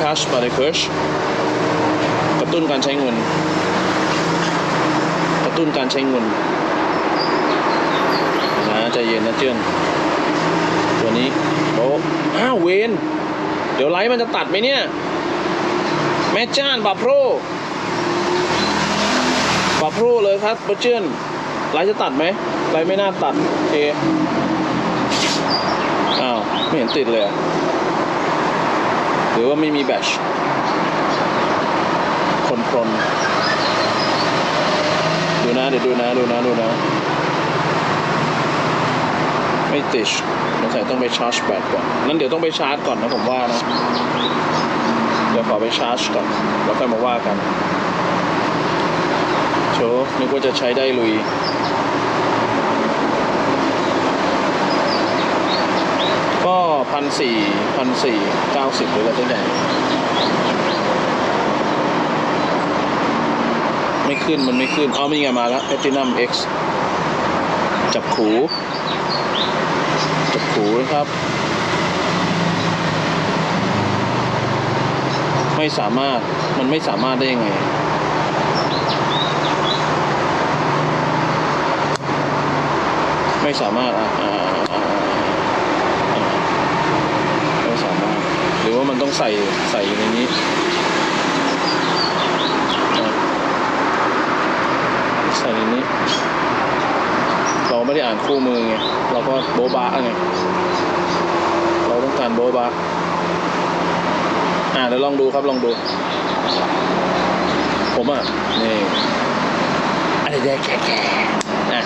cash by the cash กระตุ้นการใช้เงิน กระตุ้นการใช้เงินนะใจเย็นนะเจื้อนตัวนี้โอ้อ้าวเวนเดี๋ยวไลฟ์มันจะตัดไหมเนี่ย แม่จ้านบาโปรบาโปรเลยครับเจื้อนไลฟ์จะตัดไหมไลฟ์ไม่น่าตัดโอเคอ้าว ไม่เห็นติดเลยอะ หรือว่าไม่มีแบตคนพรนดูนะ เดี๋ยวดูนะ ดูนะ ดูนะ ไม่ติดสงสัยต้องไปชาร์จแบตก่อนนั้นเดี๋ยวต้องไปชาร์จก่อนนะผมว่านะ เดี๋ยวขอไปชาร์จก่อน แล้วค่อยมาว่ากันโชนึกว่าจะใช้ได้ลุย ก็ พันสี่พันสี่เก้าสิบหรืออะไรตั้งแต่างไม่ขึ้นมันไม่ขึ้นเอามีไงมาแล้ว Platinum X จับขู จับขูนะครับ ไม่สามารถ มันไม่สามารถได้ยังไงไม่สามารถอ่าไม่สามารถ ห รือว่ามันต้องใส่ใส่อยู่ในนี้อะใส่ในนี้ เราไม่ได้อ่านคู่มือไงเราก็โบบะไงเราต้องการโบบะอ่าเดี๋ยวลองดูครับลองดู ผมอะนี่อะไรแดงแก่ๆอะ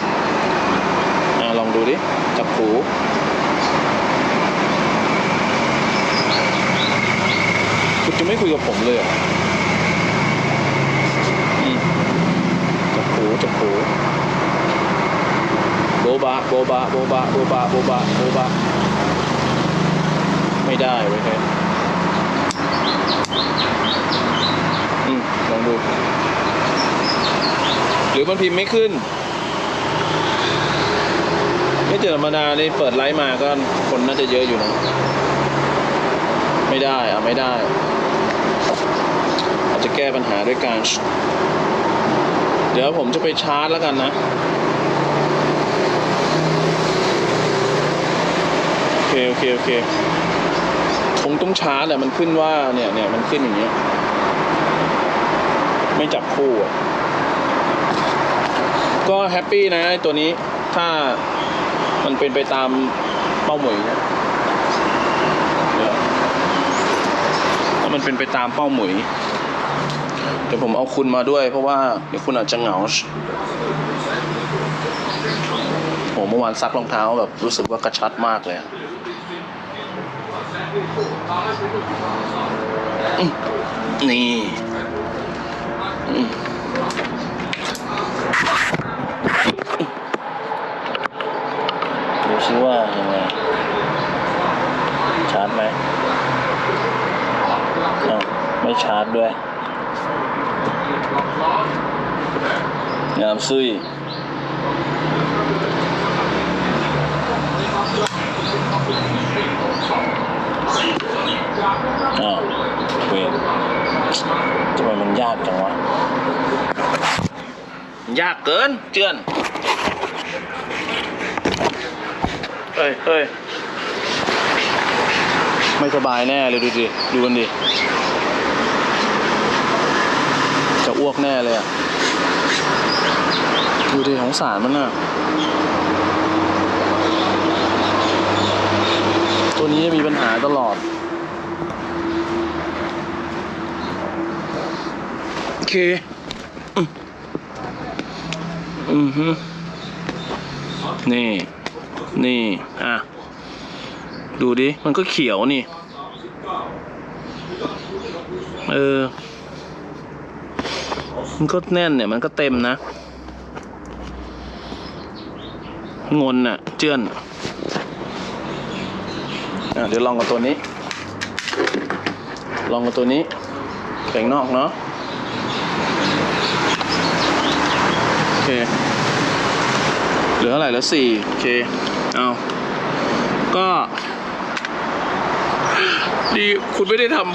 อ่าลองดูดิจับหู คุยกับผมเลยจับหูจับหูโบบะโบบะโบบะโบบะโบบะโบบะไม่ได้เว้ยอืมลองดู หรือมันพิมพ์ไม่ขึ้น ไม่เจอธรรมดานี่เปิดไลฟ์มาก็คนน่าจะเยอะอยู่นะ ไม่ได้อะไม่ได้ อาจจะแก้ปัญหาด้วยการ เดี๋ยวผมจะไปชาร์จแล้วกันนะ โอเค โอเค โอเค คงต้องชาร์จแหละมันขึ้นว่าเนี่ยเนี่ยมันขึ้นอย่างเงี้ย ไม่จับคู่อะก็แฮปปี้นะตัวนี้ถ้ามันเป็นไปตามเป้าหมายนะเดี๋ยวถ้า มันเป็นไปตามเป้าหมายเดี๋ยวผมเอาคุณมาด้วย เพราะว่าเดี๋ยวคุณอาจจะเหงาโหเมื่อวานซักรองเท้าแบบรู้สึกว่ากระชัดมากเลยอะอืมนี่ ดูซิว่ายังไง ชาร์จไหมอ้าวไม่ ชาร์จด้วยงามซุยอ้าวเวนทำไมมันยากจังวะ ยากเกินเจือนเฮ้ยเฮ้ยไม่สบายแน่เลยดูดิ ดูกันดิ อ้วกแน่เลยอะดูดิของสารมันน่ะตัวนี้มีปัญหาตลอด โอเคอืมอือฮึนี่ นี่ อะ ดูดิ มันก็เขียวนี่ เออ มันก็แน่นเนี่ยมันก็เต็มนะ งนน่ะ เจือนอะเดี๋ยวลองกับตัวนี้ ลองกับตัวนี้แข็งนอกเนาะโอเค เหลือเท่าไหร่แล้วสี่โอเค เอาก็ ดีคุณไม่ได้ทำ